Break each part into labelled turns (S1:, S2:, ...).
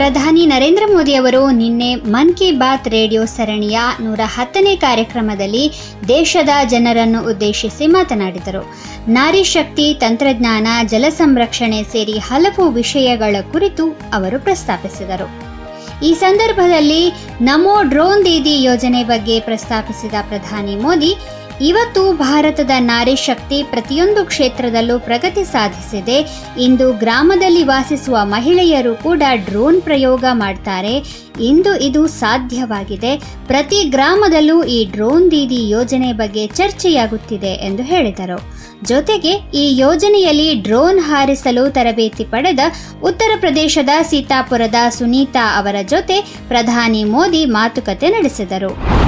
S1: ಪ್ರಧಾನಿ ನರೇಂದ್ರ ಮೋದಿ ಅವರು ನಿನ್ನೆ ಮನ್ ಕಿ ಬಾತ್ ರೇಡಿಯೋ ಸರಣಿಯ ನೂರ ಹತ್ತನೇ ಕಾರ್ಯಕ್ರಮದಲ್ಲಿ ದೇಶದ ಜನರನ್ನು ಉದ್ದೇಶಿಸಿ ಮಾತನಾಡಿದರು. ನಾರಿ ಶಕ್ತಿ, ತಂತ್ರಜ್ಞಾನ, ಜಲ ಸಂರಕ್ಷಣೆ ಸೇರಿ ಹಲವು ವಿಷಯಗಳ ಕುರಿತು ಅವರು ಪ್ರಸ್ತಾಪಿಸಿದರು. ಈ ಸಂದರ್ಭದಲ್ಲಿ ನಮೋ ಡ್ರೋನ್ ದೀದಿ ಯೋಜನೆ ಬಗ್ಗೆ ಪ್ರಸ್ತಾಪಿಸಿದ ಪ್ರಧಾನಿ ಮೋದಿ ಇವತ್ತು ಭಾರತದ ನಾರಿ ಶಕ್ತಿ ಪ್ರತಿಯೊಂದು ಕ್ಷೇತ್ರದಲ್ಲೂ ಪ್ರಗತಿ ಸಾಧಿಸಿದೆ. ಇಂದು ಗ್ರಾಮದಲ್ಲಿ ವಾಸಿಸುವ ಮಹಿಳೆಯರು ಕೂಡ ಡ್ರೋನ್ ಪ್ರಯೋಗ ಮಾಡ್ತಾರೆ. ಇಂದು ಇದು ಸಾಧ್ಯವಾಗಿದೆ. ಪ್ರತಿ ಗ್ರಾಮದಲ್ಲೂ ಈ ಡ್ರೋನ್ ದೀದಿ ಯೋಜನೆ ಬಗ್ಗೆ ಚರ್ಚೆಯಾಗುತ್ತಿದೆ ಎಂದು ಹೇಳಿದರು. ಜೊತೆಗೆ ಈ ಯೋಜನೆಯಲ್ಲಿ ಡ್ರೋನ್ ಹಾರಿಸಲು ತರಬೇತಿ ಪಡೆದ ಉತ್ತರ ಪ್ರದೇಶದ ಸೀತಾಪುರದ ಸುನೀತಾ ಅವರ ಜೊತೆ ಪ್ರಧಾನಿ ಮೋದಿ ಮಾತುಕತೆ ನಡೆಸಿದರು.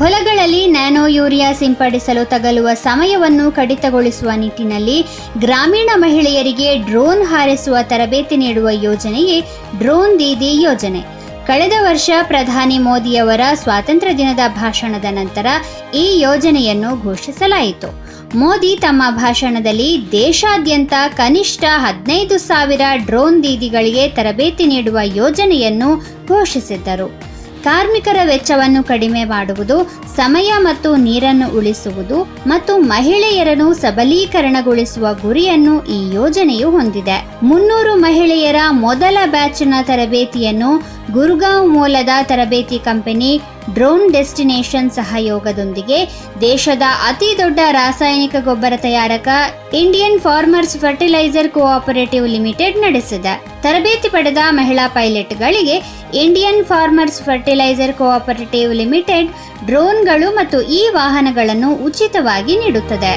S1: ಹೊಲಗಳಲ್ಲಿ ನ್ಯಾನೋ ಯೂರಿಯಾ ಸಿಂಪಡಿಸಲು ತಗಲುವ ಸಮಯವನ್ನು ಕಡಿತಗೊಳಿಸುವ ನಿಟ್ಟಿನಲ್ಲಿ ಗ್ರಾಮೀಣ ಮಹಿಳೆಯರಿಗೆ ಡ್ರೋನ್ ಹಾರಿಸುವ ತರಬೇತಿ ನೀಡುವ ಯೋಜನೆಯೇ ಡ್ರೋನ್ ದೀದಿ ಯೋಜನೆ. ಕಳೆದ ವರ್ಷ ಪ್ರಧಾನಿ ಮೋದಿಯವರ ಸ್ವಾತಂತ್ರ್ಯ ದಿನದ ಭಾಷಣದ ನಂತರ ಈ ಯೋಜನೆಯನ್ನು ಘೋಷಿಸಲಾಯಿತು. ಮೋದಿ ತಮ್ಮ ಭಾಷಣದಲ್ಲಿ ದೇಶಾದ್ಯಂತ ಕನಿಷ್ಠ ಹದಿನೈದು ಸಾವಿರ ಡ್ರೋನ್ ದೀದಿಗಳಿಗೆ ತರಬೇತಿ ನೀಡುವ ಯೋಜನೆಯನ್ನು ಘೋಷಿಸಿದ್ದರು. ಕಾರ್ಮಿಕರ ವೆಚ್ಚವನ್ನು ಕಡಿಮೆ ಮಾಡುವುದು, ಸಮಯ ಮತ್ತು ನೀರನ್ನು ಉಳಿಸುವುದು ಮತ್ತು ಮಹಿಳೆಯರನ್ನು ಸಬಲೀಕರಣಗೊಳಿಸುವ ಗುರಿಯನ್ನು ಈ ಯೋಜನೆಯು ಹೊಂದಿದೆ. ಮುನ್ನೂರು ಮಹಿಳೆಯರ ಮೊದಲ ಬ್ಯಾಚ್ನ ತರಬೇತಿಯನ್ನು ಗುರುಗಾಂವ್ ಮೂಲದ ತರಬೇತಿ ಕಂಪನಿ ಡ್ರೋನ್ ಡೆಸ್ಟಿನೇಷನ್ ಸಹಯೋಗದೊಂದಿಗೆ ದೇಶದ ಅತಿ ದೊಡ್ಡ ರಾಸಾಯನಿಕ ಗೊಬ್ಬರ ತಯಾರಕ Indian Farmers Fertiliser Cooperative Limited ನಡೆಸಿದ. ತರಬೇತಿ ಪಡೆದ ಮಹಿಳಾ ಪೈಲಟ್ಗಳಿಗೆ Indian Farmers Fertiliser Cooperative Limited ಡ್ರೋನ್ಗಳು ಮತ್ತು ಈ ವಾಹನಗಳನ್ನು ಉಚಿತವಾಗಿ ನೀಡುತ್ತದೆ.